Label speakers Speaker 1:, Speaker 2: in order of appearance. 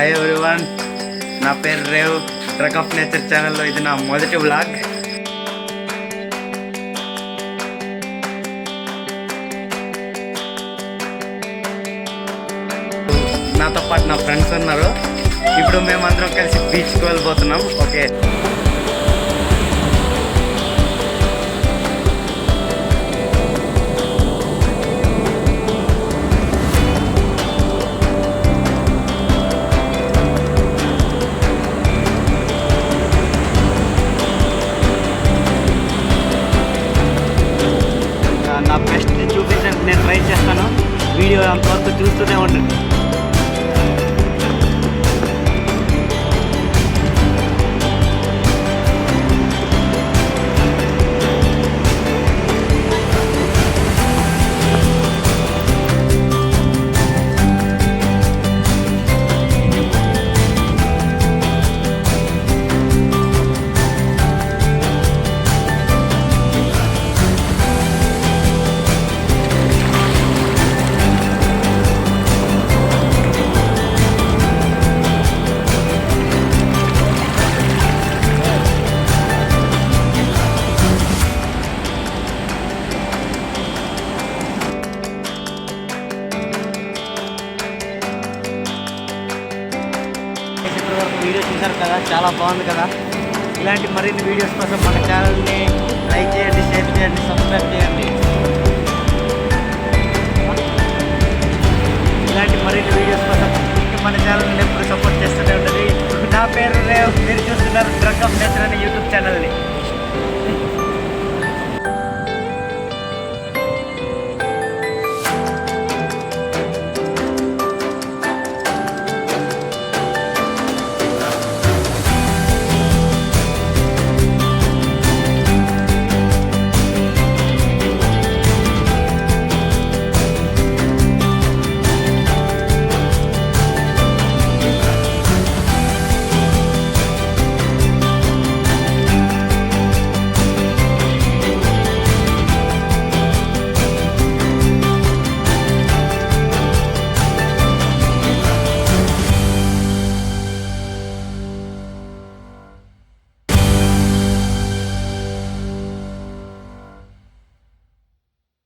Speaker 1: Hi everyone నా పేరు rave. Truck of nature ఛానల్లో ఇది నా మొదటి బ్లాగ్ నాతో పాటు నా ఫ్రెండ్స్ ఉన్నారు. ఇప్పుడు మేమందరం కలిసి బీచ్కి వెళ్ళిపోతున్నాం ఓకే వీడియో అంతవరకు చూస్తూనే ఉండండి. వీడియో చూశారు కదా చాలా బాగుంది కదా. ఇలాంటి మరిన్ని వీడియోస్ కోసం మన ఛానల్ని లైక్ చేయండి షేర్ చేయండి సబ్స్క్రైబ్ చేయండి. ఇలాంటి మరిన్ని వీడియోస్ కోసం మన ఛానల్ని ఎప్పుడు సపోర్ట్ చేస్తూనే ఉంటుంది నా పేరు మీరు చూస్తున్నారు డ్రగ్ ఆఫ్ నేచర్ యూట్యూబ్